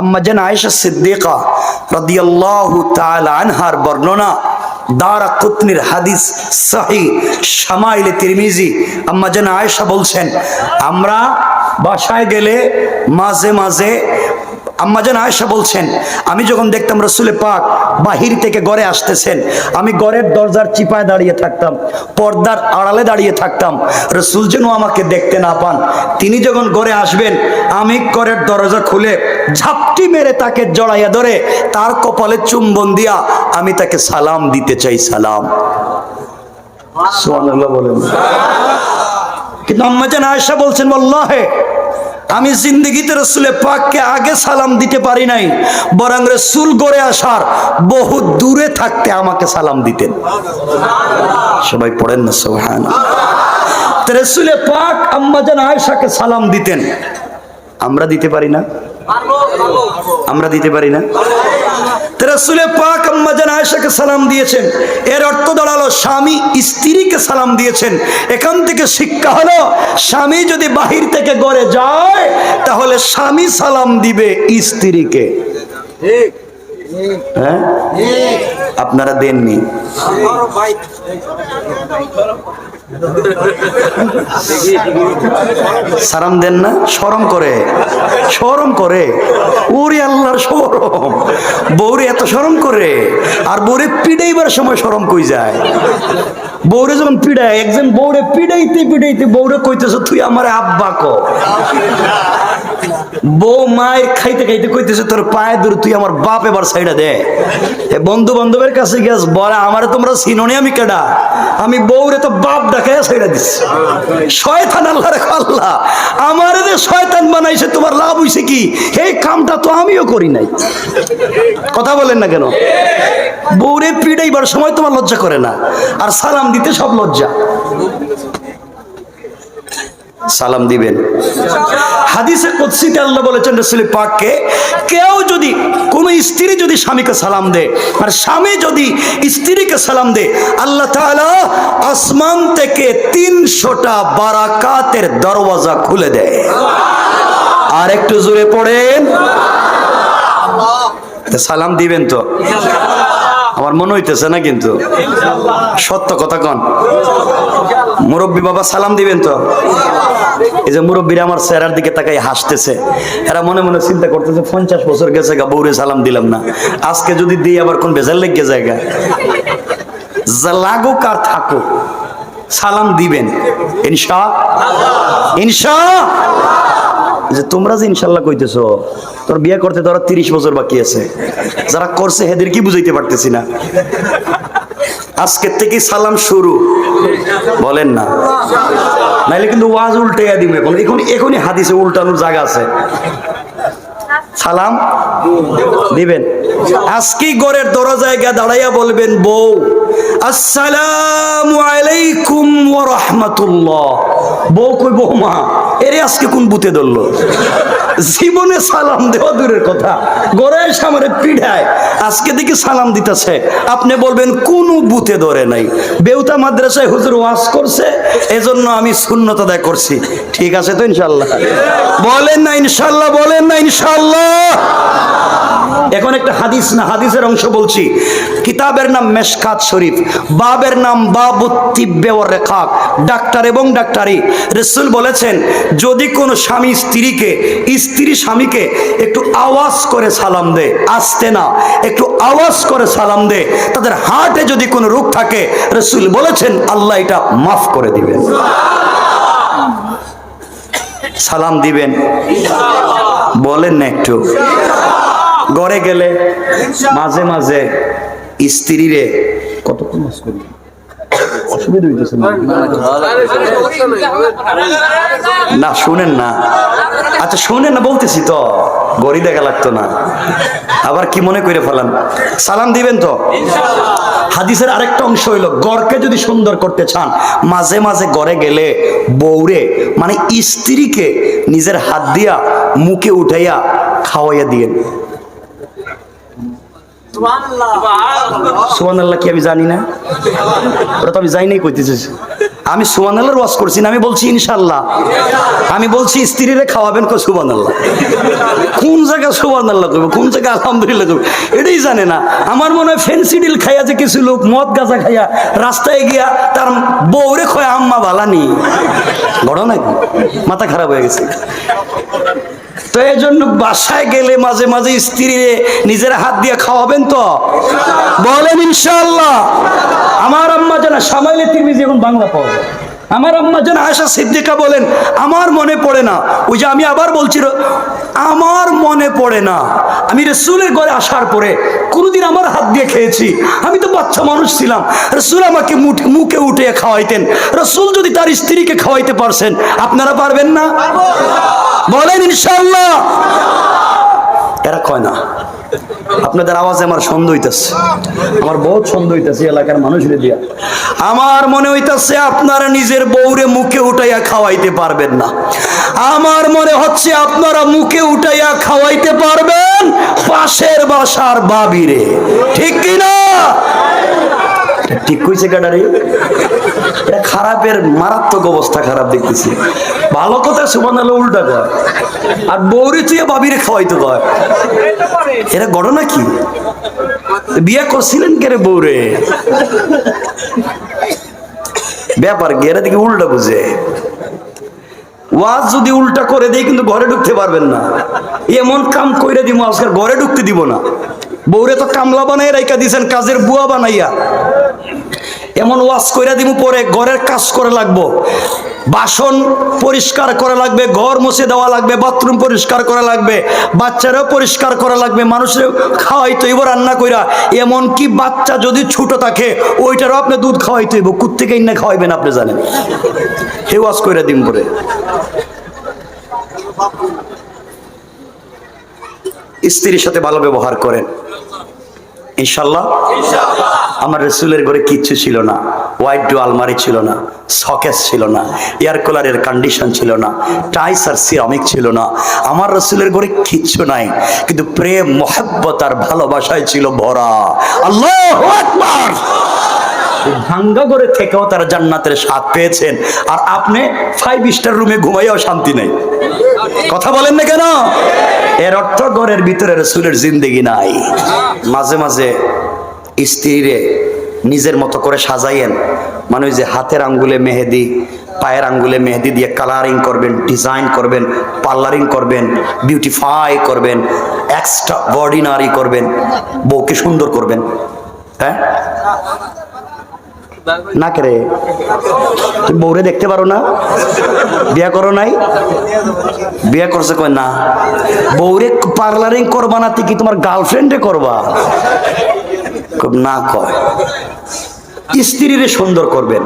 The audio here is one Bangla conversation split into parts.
আম্মা যেন আয়েশা সিদ্দিকা রাদিয়াল্লাহু তাআলা আনহার বর্ণনা, দারা কুতনির হাদিস সাহি শামাইলে তিরমিজি। আম্মা আয়েশা বলছেন, আমরা বাসায় গেলে মাঝে মাঝে আম্মাজান আয়েশা বলছেন আমি যখন দেখতাম রসুলে পাক বাহির থেকে ঘরে আসতেছেন আমি ঘরের দরজার চিপায় দাঁড়িয়ে থাকতাম পর্দার আড়ালে দাঁড়িয়ে থাকতাম রসুল যেন আমাকে দেখতে না পান। তিনি যখন ঘরে আসবেন আমি ঘরের দরজা খুলে ঝাপটি মেরে তাকে জড়াইয়া ধরে তার কপালে চুম্বন দিয়া আমি তাকে সালাম দিতে চাই সালাম। বলেন। কিন্তু আম্মাজান আয়েশা বলছেন বল্লাহে আমি জিন্দগিতে রসুলের পাককে আগে সালাম দিতে পারি নাই, বরং রসুল গড়ে আসার বহু দূরে থাকতে আমাকে সালাম দিতেন। সবাই পড়েন না সব সোহান রসুলের পাক আম্মাজান আয়সাকে সালাম দিতেন। আমরা দিতে পারি না? আমরা দিতে পারি না? রসুলে পাক আম্মাজান আয়েশাকে সালাম দিয়েছেন। এর অর্থ দাঁড়াল স্বামী স্ত্রীকে সালাম দিয়েছেন। এখান থেকে শিক্ষা হলো স্বামী যদি বাহির থেকে গড়ে যায় তাহলে স্বামী সালাম দিবে স্ত্রীকে। হ্যাঁ? আপনারা দেননি। সালাম দেন না, শরম করে। শরম করে। ওরে আল্লাহর শরম। বৌরে এত শরম করে, আর বৌরে পিড়াইবার সময় শরম কই যায়? বৌরে যখন পিড়ায়, একজন বৌরে পিড়াইতে পিড়াইতে বৌরে কইতেছ, তুই আমার আব্বা ক বউ মায়ের খাইতে খাইতে কইতেছে, তোর পায়ে দূর তুই আমার বাপ এবার সাইডা দে। এ বন্ধু বান্ধবের কাছে গেছ বলে আমারে তোমরা চিনোনি আমি কেডা? আমি বউরে তো বাপ ডাকাইয়া সাইডা দিচ্ছি শয়তান আল্লাহ রে আল্লাহ আমারে যে শয়তান বানাইছে, তোমার লাভ হইছে কি? এই কামটা তো আমিও করি নাই। কথা বলেন না কেন? বউরে পিড়াইবার সময় তোমার লজ্জা করে না, আর সালাম দিতে সব লজ্জা। সালাম দিবেন। হাদিসে কুদসিতে আল্লাহ বলেছেন রসুল পাককে কেউ যদি, কোন স্ত্রী যদি স্বামীকে সালাম দেয়, আর স্বামী যদি স্ত্রীকে সালাম দেয়, আল্লাহ তাআলা আসমান থেকে তিনশোটা বারাকাতের দরওয়াজা খুলে দেয়। আর একটু জোরে পড়েন। সালাম দিবেন তো? আমার মনে হইতেছে না কিন্তু। সত্য কথা কন। মুরব্বী বাবা সালাম দিবেন তো? এই যে মুরব্বীরা আমার চেহারার দিকে তাকাই হাসতেছে। এরা মনে মনে চিন্তা করতেছে, পঞ্চাশ বছর গেছে গা বৌরে সালাম দিলাম না। আজকে যদি দিই, আবার কোন বেজার লেগে জায়গা লাগুক আর থাকুক, সালাম দিবেন। ইনশা ইনশা যে তোমরা যে ইনশাল্লাহ কইতেছো, তোর বিয়ে করতে তোরা তিরিশ বছর বাকি আছে। যারা করছে, হেদের কি বুঝাইতে পারতেছি না? আজকের থেকে সালাম শুরু। বলেন না। নাইলে কিন্তু ওয়াজ উল্টাইয়া দিবে এখন। এখন, এখনই হাদিসে উল্টানোর জায়গা আছে। সালাম দিবেন। আজকেই গড়ের দরজায় গিয়ে দাঁড়াইয়া বলবেন, বউ, আসসালামু আলাইকুম ওয়া রাহমাতুল্লাহ। বউ কই বৌমা এরে আজকে কোন বুতে ধরলো? জীবনে সালাম দেওয়া দূরের কথা। গড়ের সামনে পিঠায় আজকে দেখি সালাম দিতেছে। আপনি বলবেন, কোন বুতে ধরে নাই। বেউতা মাদ্রাসায় হুজুর ওয়াজ করছে, এজন্য আমি শূন্যত আদায় করছি। ঠিক আছে তো ইনশাল্লাহ? বলেন না ইনশাল্লাহ, বলেন না ইনশাল্লাহ। এখন একটা হাদিস না, হাদিসের অংশ বলছি। কিতাবের নাম মেশকাত শরীফ, বাবের নাম বাবুত্তিব্বে ও রেখাক ডাক্তার এবং ডাক্তারি। রসুল বলেছেন যদি কোনো স্বামী স্ত্রীকে, স্ত্রী স্বামীকে একটু আওয়াজ করে সালাম দে, আসতে না, একটু আওয়াজ করে সালাম দে, তাদের হার্টে যদি কোনো রোগ থাকে, রসুল বলেছেন, আল্লাহ এটা মাফ করে দিবেন। সালাম দিবেন? বলেন না একটু। ঘরে গেলে মাঝে মাঝে স্ত্রীরে কতক্ষণ মাস করি অসুবিধা হইতেছে না। শুনেন না। আচ্ছা শুনেন না, বলতেছি তো। গড়ি দেখা লাগতো না। আবার কি মনে করে ফেলান সালাম দিবেন তো? হাদিসের আরেকটা অংশ হইল, গড়কে যদি সুন্দর করতে চান, মাঝে মাঝে গড়ে গেলে বউরে মানে স্ত্রীকে নিজের হাত দিয়া মুখে উঠাইয়া খাওয়াইয়া দিয়েন। সুবান আল্লাহ কি আমি জানি না? ওটা তো আমি যাই নাই কইতেছি আমি সুবানাল্লাহর ওয়াজ করছি না আমি বলছি ইনশাল্লাহ আমি বলছি স্ত্রীরে খাওয়াবেন কো সুবানাল্লাহ কোন জায়গা সুবানাল্লাহ করবে কোন জায়গা আলহামদুলিল্লাহ করবে এটাই জানে না। আমার মনে হয় ফেন্সিডিল খাইয়া যে কিছু লোক মদ গাঁজা খাইয়া রাস্তায় গিয়া তার বউরে খয় আম্মা বালানি। বড় নাকি? মাথা খারাপ হয়ে গেছে। তো এই জন্য বাসায় গেলে মাঝে মাঝে স্ত্রীরে নিজের হাত দিয়ে খাওয়াবেন তো বলেন ইনশাল্লাহ আমার আম্মা যেন সামাইলে তিরমিজি এখন বাংলা পাওয়া যায়। আমার আম্মা যেন আয়সা সিদ্দিকা বলেন, আমার মনে পড়ে না। ওই যে আমি আবার বলছি আমার মনে পড়ে না। আমি রসুলের ঘরে আসার পরে কোনোদিন আমার হাত দিয়ে খেয়েছি। আমি তো বাচ্চা মানুষ ছিলাম। রসুল আমাকে মুখে উঠে খাওয়াইতেন। রসুল যদি তার স্ত্রীকে খাওয়াইতে পারছেন, আপনারা পারবেন না? বলেন ইনশাল্লাহ এরা কয় না? আপনাদের আওয়াজে আমার সন্দেহ হইতেছে। আমার বহুত সন্দেহ হইতেছে এলাকার মানুষের দিয়া। আমার মনে হইতেছে আপনারা নিজের বউরে মুখে উঠাইয়া খাওয়াইতে পারবেন না। আমার মনে হচ্ছে আপনারা মুখে উঠাইয়া খাওয়াইতে পারবেন পাশের বাসার বাবিরে। ঠিক কি না ঠিক কইছে গাডারে এটা খারাপের মারাত্মক অবস্থা, খারাপ দেখতেছি। ভালো কথা সুবান উল্টা কয়। আর বৌরি তুই বাবিরে খাওয়াইতে কয়। এটা ঘটনা কি? বিয়ে করছিলেন কে রে বউরে? ব্যাপার কি, এরা দেখি উল্টা বুঝে। ওয়াজ যদি উল্টা করে দেয়, কিন্তু ঘরে ঢুকতে পারবেন না। এমন কাম কইরা দিব আজকাল ঘরে ঢুকতে দিব না। বউরে তো কামলা বানাই রাইকা দিছেন, কাজের বুয়া বানাইয়া। এমন ওয়াজ কইরা দিব পরে ঘরের কাজ করে লাগবো। বাসন পরিষ্কার করা লাগবে, ঘর মুছে দেওয়া লাগবে, বাথরুম পরিষ্কার করা লাগবে, বাচ্চারাও পরিষ্কার করা লাগবে মানুষের খাওয়াইতে হইব রান্না কইরা। এমন কি বাচ্চা যদি ছোট থাকে, ওইটারও আপনি দুধ খাওয়াইতে হইব কুত্তে না খাওয়াইবেন আপনি জানেন। হে ওয়াজ কইরা দিন পরে। স্ত্রীর সাথে ভালো ব্যবহার করেন। ইনশাল্লাহ? আমার রসুলের ঘরে কিচ্ছু ছিল না। হোয়াইট ডু আলমারি ছিল না। সকেস ছিল না। এয়ার কুলারের কন্ডিশন ছিল না। টাইস আর সিরামিক ছিল না। আমার রসুলের ঘরে কিচ্ছু নাই। কিন্তু প্রেম মহাব্বত আর ভালোবাসায় ছিল ভরা। আল্লাহ আকবার! ভাঙ্গা ঘরে থেকেও তারা জান্নাতের স্বাদ পেয়েছেন। আর আপনি ফাইভ স্টার রুমে ঘুমাইয়াও শান্তি নেই। কথা বলেন না কেন? এর অর্থ ঘরের ভিতরে রসুলের জিন্দেগি নাই। মাঝে মাঝে স্ত্রীরে নিজের মতো করে সাজাইয়েন। মানে ওই যে হাতের আঙ্গুলে মেহেদি, পায়ের আঙ্গুলে মেহেদি দিয়ে কালারিং করবেন ডিজাইন করবেন, পার্লারিং করবেন বিউটিফাই করবেন এক্সট্রা অর্ডিনারি করবেন, বউকে সুন্দর করবেন। হ্যাঁ? না করে তুমি বউরে দেখতে পারো না? বিয়া করো নাই? বিয়া করছে কয় না। বউরে পার্লারিং করবা না কি তোমার গার্লফ্রেন্ডে করবা। না কয়। স্ত্রীরে সুন্দর করবেন।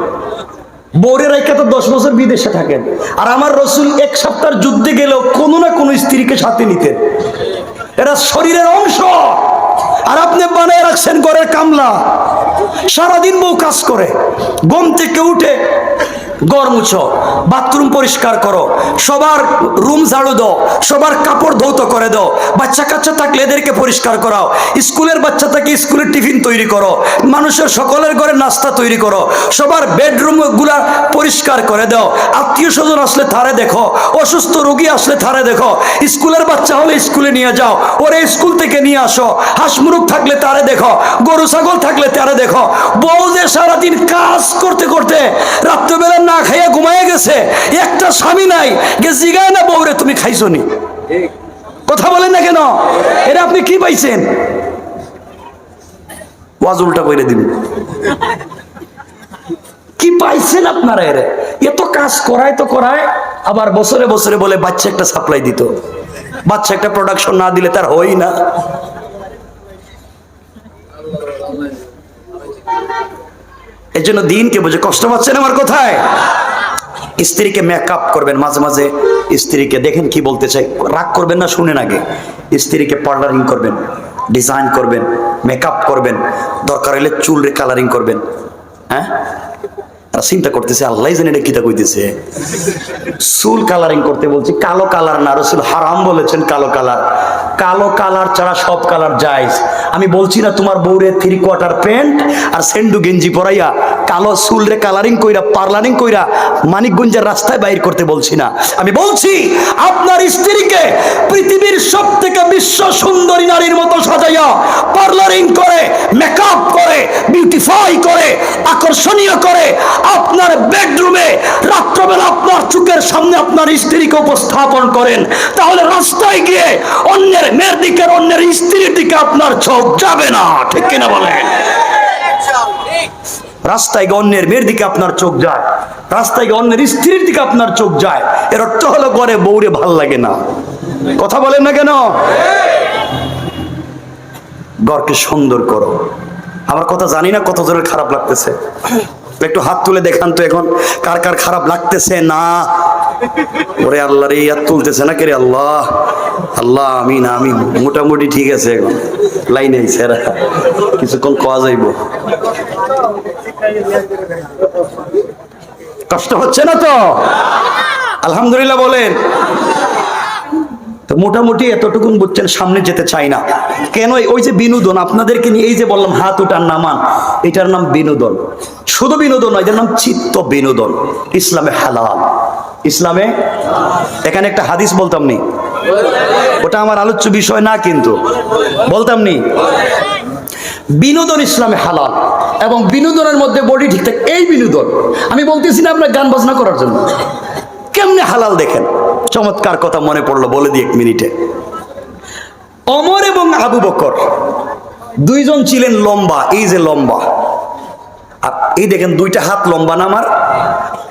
বউরের রেখা তো দশ বছর বিদেশে থাকেন। আর আমার রসুল এক সপ্তাহের যুদ্ধে গেলেও কোনো না কোনো স্ত্রীকে সাথে নিতেন। এরা শরীরের অংশ। আর আপনি বানায় রাখছেন ঘরের কামলা। সারাদিন বউ কাজ করে। গম থেকে উঠে গড় মুছো, বাথরুম পরিষ্কার করো, সবার রুম ঝাড়ু দাও, সবার কাপড় ধৌত করে দাও, বাচ্চা কাচ্চা থাকলে এদেরকে পরিষ্কার করাও, স্কুলের বাচ্চা থাকে স্কুলের টিফিন তৈরি করো, মানুষের সকলের ঘরে নাস্তা তৈরি করো, সবার বেডরুমগুলা পরিষ্কার করে দাও, আত্মীয় স্বজন আসলে থারে দেখো, অসুস্থ রোগী আসলে থারে দেখো, স্কুলের বাচ্চা হলে স্কুলে নিয়ে যাও, ওরে স্কুল থেকে নিয়ে আসো হাঁস মুরগ থাকলে তারে দেখো, গরু ছাগল থাকলে তারে দেখো, বউ যে সারাদিন কাজ করতে করতে রাত্রেবেলা না খাইয়া ঘুমাইয়া গেছে। একটা স্বামী নাই। গে জিগায় না বউরে তুমি খাইছো নি কথা বলেন না কেন? এটা আপনি কি পাইছেন? ওয়াজ উল্টা করে দিন। কি পাইছেন আপনারা এর? এত কাজ করায় তো করায় আবার বছরে বছরে বলে বাচ্চা একটা সাপ্লাই দিত। বাচ্চা একটা প্রোডাকশন না দিলে তার হই না। এই জন্য দিনকে বুঝে কষ্ট পাচ্ছেন আমার কোথায়? স্ত্রীকে মেকআপ করবেন মাঝে মাঝে, স্ত্রীকে দেখেন কি বলতে চাই, রাগ করবেন না শুনেন আগে। স্ত্রীকে পার্লারিং করবেন ডিজাইন করবেন মেকআপ করবেন, দরকার হলে চুল কালারিং করবেন হ্যাঁ? তারা চিন্তা করতেছে, আল্লাহ জানে এটা কিতা কইতেছে। চুল কালারিং করতে বলছি, কালো কালার না, রসুল হারাম বলেছেন কালো কালার কালো কালার ছাড়া সব কালার যাইজ আমি বলছি না তোমার বউরে থ্রি কোয়ার্টার প্যান্ট আর সেন্ডু গেঞ্জি পরাইয়া কালো চুলরে কালারিং কইরা পার্লারিং কইরা মানিকগঞ্জের রাস্তায় বাইর করতে বলছি না। আমি বলছি, আপনার স্ত্রীকে পৃথিবীর সব থেকে বিশ্ব সুন্দরী নারীর মতো সাজাইয়া পার্লারিং করে মেকআপ করে বিউটিফাই করে, আকর্ষণীয় করে আপনার বেডরুমে রাত্রবেলা আপনার চোখের সামনে আপনার স্ত্রীকে উপস্থাপন করেন। তাহলে রাস্তায় গিয়ে অন্যের মেয়ের দিকে অন্যের স্ত্রীর দিকে আপনার চোখ যাবে না। ঠিক কিনা বলেন? রাস্তায় অন্যের মেয়ের দিকে আপনার চোখ যায়, রাস্তায় অন্যের স্ত্রীর দিকে আপনার চোখ যায়। এর অর্থ হলো ঘরে বউরে ভালো লাগে না। কথা বলেন না কেন? ঘরকে সুন্দর করো। আমার কথা জানি না, কত জনের খারাপ লাগতেছে। একটু হাত তুলে দেখান তো এখন, কার কার খারাপ লাগতেছে না? ওরে আল্লাহ রে ইয়াদ তুলতেছে না কে রে আল্লাহ? আল্লাহ আমি না আমি মোটামুটি ঠিক আছে এখন। লাইনে সেরা কিছুক্ষণ কোয়া যাইব। কষ্ট হচ্ছে না তো? আলহামদুলিল্লাহ বলেন। মোটামুটি এতটুকুন বুঝছেন, সামনে যেতে চাই না। কেন ওই যে বিনোদন, আপনাদেরকে নিয়ে এই যে বললাম, হাত ওটার নামান, এটার নাম বিনোদন। শুধু বিনোদন নয়, এটার নাম চিত্ত বিনোদন। ইসলামে হালাল। ইসলামে এখানে একটা হাদিস বলতাম নি ওটা আমার আলোচ্য বিষয় না কিন্তু। বলতাম নি বিনোদন ইসলামে হালাল এবং বিনোদনের মধ্যে বডি ঠিক থাকে। এই বিনোদন, আমি বলতেছি না আপনার গান বাজনা করার জন্য। কেমনে হালাল দেখেন? চমৎকার কথা মনে পড়ল, বলে দিই এক মিনিটে। অমর এবং আবু বকর, দুইজন ছিলেন লম্বা, এই যে লম্বা। আর এই দেখেন, দুইটা হাত লম্বা না আমার,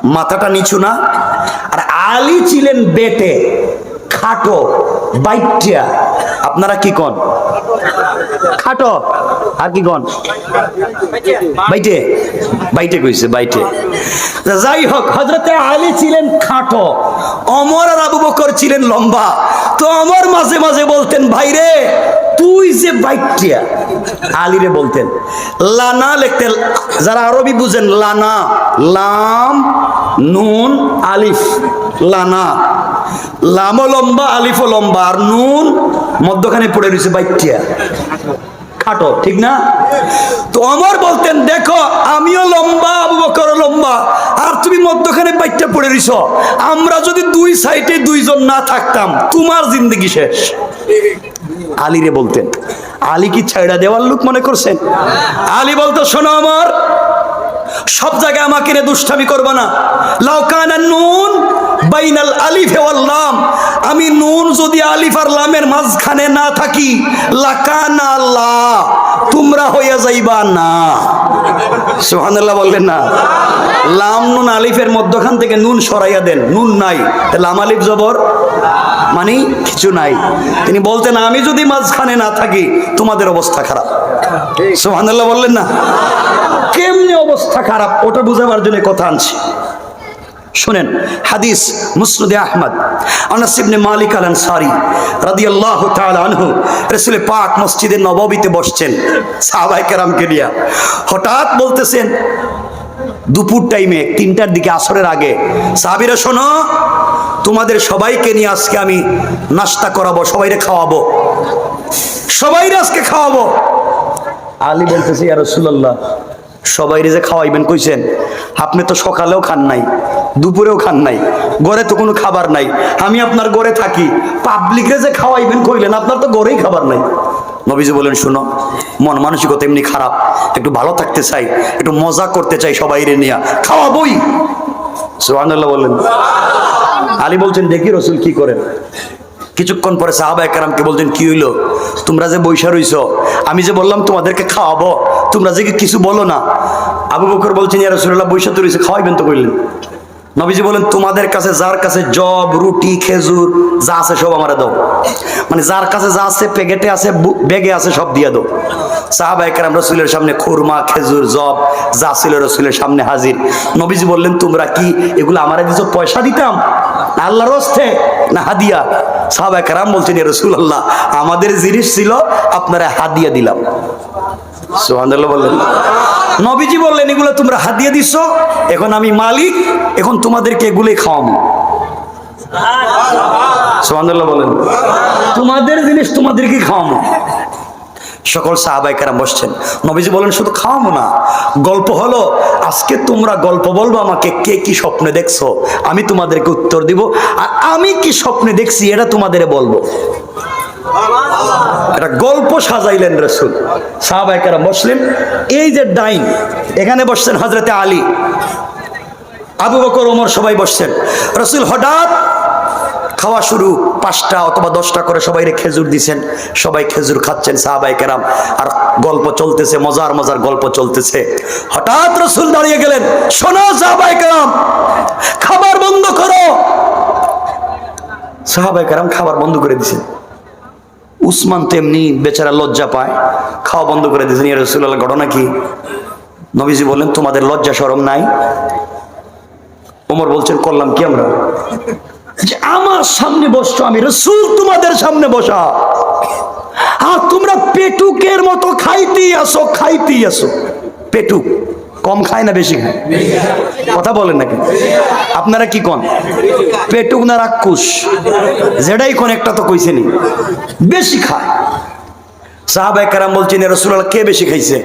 মাথাটা নিচু না। আর আলী ছিলেন বেটে, খাটো, বাইটিয়া। আপনারা কি কন? খাটো। আর কি কন? বাইটে বাইটে কইছে, বাইটে। যাই হোক হজরতে আলী ছিলেন খাটো। অমর আর আবু বকর ছিলেন লম্বা। তো অমর মাঝে মাঝে বলতেন, ভাইরে, তুই যে বাইটিয়া। আলীরে বলতেন, লানা লিখতেন, যারা আরবি বুঝেন, লানা লাম, নুন, আলিফ। লানা। লামও লম্বা, আলিফও লম্বা। আর নুন মধ্যখানে পড়ে রয়েছে বাইটিয়া। খাটো, ঠিক না? তো অমর বলতেন, দেখো, আমিও লম্বা, আবু বকর লম্বা। আর তুমি মধ্যখানে বাইকটা পড়ে রইছ। আমরা যদি দুই সাইডে দুইজন না থাকতাম, তোমার জিন্দগি শেষ। আলীরে বলতেন, আলী কি ছাইড়া দেওয়ার লোক মনে করছেন? আলী বলতো, শোনো আমার সব জায়গায় আমাকে রে দুষ্টামি করবে না। লাউকানা নুন বাইনাল আলিফ লাম আমি নুন যদি আলিফ আর লামের মাঝখানে না থাকি, লাকানা আল্লাহ, তোমরা হইয়া যাইবা না। সুবহানাল্লাহ বললেন না। লাম, নুন, আলিফের মধ্যখান থেকে নুন সরাইয়া দেন। নুন নাই। লাম, আলিফ, জবর মানে কিছু নাই। তিনি বলতেন, আমি যদি মাঝখানে না থাকি, তোমাদের অবস্থা খারাপ। সুবহানাল্লাহ বললেন না। কেমনি অবস্থা খারাপ? ওটা বুঝাবার জন্য কথা আনছি। শুনেন, হাদিস মুসনুদে আহমদ। আনাস ইবনে মালিক আল আনসারি রাদিয়াল্লাহু তাআলা আনহু রাসূল পাক মসজিদে নববীতে বসছেন সাহাবায়ে কেরামকে নিয়ে। হঠাৎ বলতেছেন, দুপুর টাইমে, তিনটার দিকে আসরের আগে, সাহাবীরা শোনো, তোমাদের সবাইকে নিয়ে আজকে আমি নাস্তা করাবো, সবাইরে খাওয়াবো। সবাইরে আজকে খাওয়াবো। আলী বলতেছে, ইয়া রাসূলুল্লাহ সবাইরে যে খাওয়াইবেন, কইছেন, আপনি তো সকালেও খান নাই, দুপুরেও খান নাই, ঘরে তো কোনো খাবার নাই, আমি আপনার ঘরে থাকি পাবলিকে যে খাওয়াইবেন কইলেন, আপনার তো ঘরেই খাবার নাই। নবীজি বলেন, শুনো, মন মানসিকতা এমনি খারাপ, একটু ভালো থাকতে চাই, একটু মজা করতে চাই সবাইরে নিয়ে, খাওয়াবই। সুবহানাল্লাহ বললেন। আলী বলছেন, দেখি রসুল কি করেন? কিছুক্ষণ পরে সাহাবা একরামকে বলছেন কি হইল? তোমরা যে বৈশা রইছ, আমি যে বললাম তোমাদেরকে খাওয়াবো তোমরা যে কিছু বলো না। আবু বকর বলছেন, ইয়া রাসূলুল্লাহ, বৈশা তো খাওয়াইবেন তো কইলেন। নবীজি বলেন, তোমাদের কাছে যার কাছে জব, রুটি, খেজুর যা আছে সব আমারে দাও। মানে যার কাছে যা আছে, প্যাকেটে আছে ব্যাগে আছে, সব দিয়ে দাও। সাহাবা একরাম রসুলের সামনে খুরমা, খেজুর, জব যা ছিল রসুলের সামনে হাজির। নবীজি বললেন, তোমরা কি এগুলো আমারে দিছো, পয়সা দিতাম না আল্লাহর হস্তে, না হাদিয়া? সাহাবা একরাম বলছেন রসুল আল্লাহ আমাদের জিনিস ছিল, আপনারা হাদিয়া দিলাম। সুবহানাল্লাহ বললেন। নবীজি বললেন এগুলো তোমরা হাদিয়া দিছো এখন আমি মালিক এখন তোমাদেরকে এগুলোই খাওয়াবো। সুবহানাল্লাহ বলেন তোমাদের জিনিস তোমাদেরকে খাওয়াবো। সকল সাহাবাই কারাম বসছেন। নবীজি বলেন শুধু খাওয়াবো না গল্প হলো আজকে তোমরা গল্প বলব আমাকে কে কি স্বপ্নে দেখছ আমি তোমাদেরকে উত্তর দিব আর আমি কি স্বপ্নে দেখছি এটা তোমাদের বলব। একটা গল্প সাজাইলেন রসুল সাহাবাইকারা বসলেন এই যে ডাইন, এখানে বসছেন হজরতে আলী। আবু বকর, ওমর সবাই বসছেন। রসুল হঠাৎ খাওয়া শুরু, পাঁচটা অথবা দশটা করে সবাই খেজুর দিছেন। সবাই খেজুর খাচ্ছেন সাহাবাই কেরাম। আর গল্প চলতেছে, মজার মজার গল্প চলতেছে। হঠাৎ রসুল দাঁড়িয়ে গেলেন, শোনো সাহাবাই কেরাম, খাবার বন্ধ করো। সাহাবাই কেরাম খাবার বন্ধ করে দিছেন। উসমান তেমনি বেচারা লজ্জা পায়। খাওয়া বন্ধ করে দিয়েছেন, ইয়া রসুল্লাহ ঘটনা কি? নবীজি বললেন, তোমাদের লজ্জা সরম নাই। ওমর বলছেন, করলাম কি আমরা? যে, আমার সামনে বসছো, আমি রসুল তোমাদের সামনে বসা। আর তোমরা পেটুকের মতো খাইতেই আসো খাইতেই আসো। পেটুক। কম খায় না বেশি খায়? কথা বলেন নাকি? আপনারা কি কন? পেটুক না রাক্ষুস? যেটাই কোন, একটা তো কইছেনি বেশি খায়। সাহাবাই কারাম বলছেন রসুল্লাহ কে বেশি খাইছে?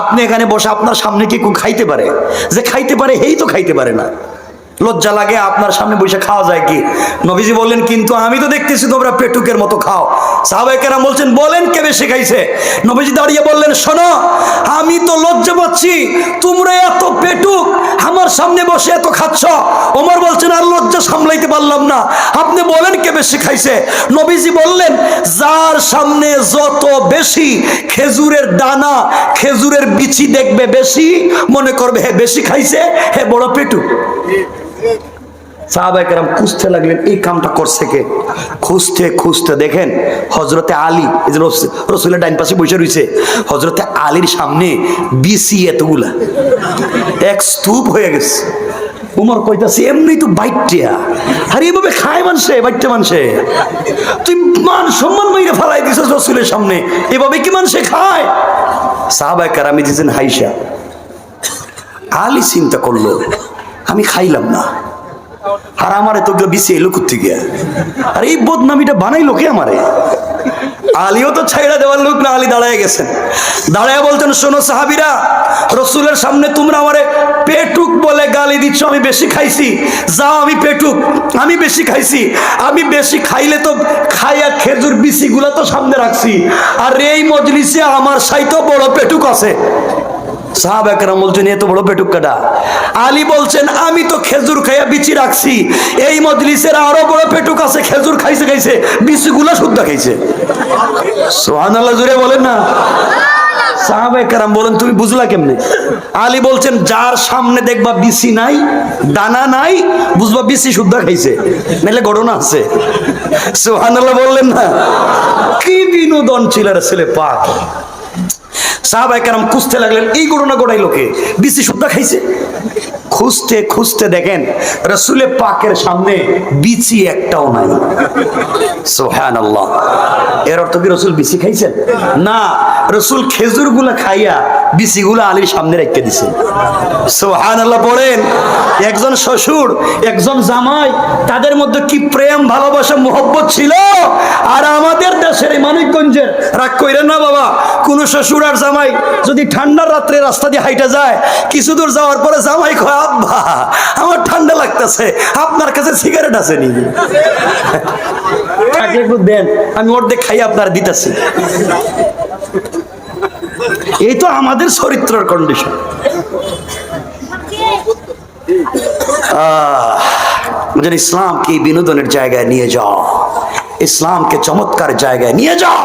আপনি এখানে বসে আপনার সামনে কি খাইতে পারে? যে খাইতে পারে, হেই তো খাইতে পারে না। লজ্জা লাগে, আপনার সামনে বসে খাওয়া যায় কি? নবীজি বললেন, কিন্তু আমি তো দেখতেছি তোমরা পেটুকের মতো খাও। সাহাবাই কেরাম বলছেন, বলেন কে বেশি খাইছে? নবীজি দাঁড়িয়ে বললেন, শোনো, আমি তো লজ্জা পাচ্ছি, তোমরা এত পেটুক, আমার সামনে বসে এত খাচ্ছ। ওমর বলছেন, আর লজ্জা সামলাইতে পারলাম না, আপনি বলেন কে বেশি খাইছে? নবীজি বললেন, যার সামনে যত বেশি খেজুরের দানা, খেজুরের বিচি দেখবে বেশি, মনে করবে হে বেশি খাইছে, হে বড় পেটুক। সাহাবাহাম খুঁজতে লাগলেন, এই কামটা করছে কে? খুঁজতে খুঁজতে দেখেন হজরতে আলী, এই রসুলের ডাইন পাশে বসে রয়েছে। হজরতে আলীর সামনে বিসি এতগুলা এক স্তূপ হয়ে গেছে। উমর কইতাছে, এমনি তো বাইটিয়া। আর এইভাবে খায় মানসে বাইটে মানসে তুই মান সম্মান মাইরে ফেলাই দিছ রসুলের সামনে। এভাবে কি মানসে খায়? সাহাবাই কারামি দিয়েছেন হাইসা, আলী চিন্তা করল, আমি খাইলাম না। আর আমারে তো বিছে এলো থেকে আর এই বদনামিটা বানাইলো কে আমারে? আলীও তো ছাইড়া দেওয়ার লোক না, আলী দাঁড়ায় গেছেন। দাঁড়ায় বলতেন শোনো সাহাবিরা, রসুলের সামনে তোমরা আমারে পেটুক বলে গালি দিচ্ছ, আমি বেশি খাইছি। যাও, আমি পেটুক, আমি বেশি খাইছি। আমি বেশি খাইলে তো খাইয়া খেজুর বিচিগুলা তো সামনে রাখছি। আর এই মজলিসে আমার সাইতো বড় পেটুক আছে। সাহাব একরাম বলছেন এত বড় আলী বলছেন, আমি তো খেজুর খাইয়া বিচি রাখছি। এই মজলিসের আরও বড় পেটুক আছে, খেজুর খাইছে খাইছে খাইছে। সোহান আল্লাহ জুড়ে বলেন না। বলেন, তুমি বুঝলা কেমনে? আলী বলছেন, যার সামনে দেখবা বিসি নাই, দানা নাই, বুঝবা বিসি শুদ্ধ খাইছে। নাহলে ঘটনা আছে। সোহান আল্লাহ বললেন না। কি বিনোদন ছিল ছেলে পাক। সাহাবাই কেরাম খুঁজতে লাগলেন এই ঘটনা গোড়াই লোকে বিসি সুদ্ধা খাইছে। খুঁজতে খুঁজতে দেখেন, রসুলে পাকের সামনে বিচি একটাও নাই। সোহান আল্লাহ এর অর্থ কি রসুল বিচি খাইছেন? না, রসুল খেজুরগুলা খাইয়া বিচি গুলা আলীর সামনে রেখে দিছে। সোহান আল্লাহ পড়েন। একজন শ্বশুর, একজন জামাই, তাদের মধ্যে কি প্রেম, ভালোবাসা, মোহব্বত ছিল? আর আমাদের দেশের মানিকগঞ্জের, রাগ কইরেন না বাবা, কোন শ্বশুর আর জামাই যদি ঠান্ডার রাত্রে রাস্তা দিয়ে হাইটা যায়, কিছু দূর যাওয়ার পরে জামাই কয় আব্বা আমার ঠান্ডা লাগতেছে। আপনার কাছে সিগারেট আছে নি? তাকে একটু দেন। আমি অর্ধেক খাই আপনার দিতেছি। এই তো আমাদের চরিত্রের কন্ডিশন যেন ইসলামকে বিনোদনের জায়গায় নিয়ে যাও। ইসলামকে চমৎকার জায়গায় নিয়ে যাও।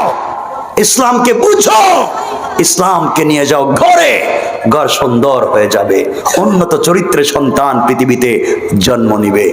ইসলামকে বুঝো। ইসলামকে নিয়ে যাও ঘরে। ঘর সুন্দর হয়ে যাবে। উন্নত চরিত্রে সন্তান পৃথিবীতে জন্ম নিবে।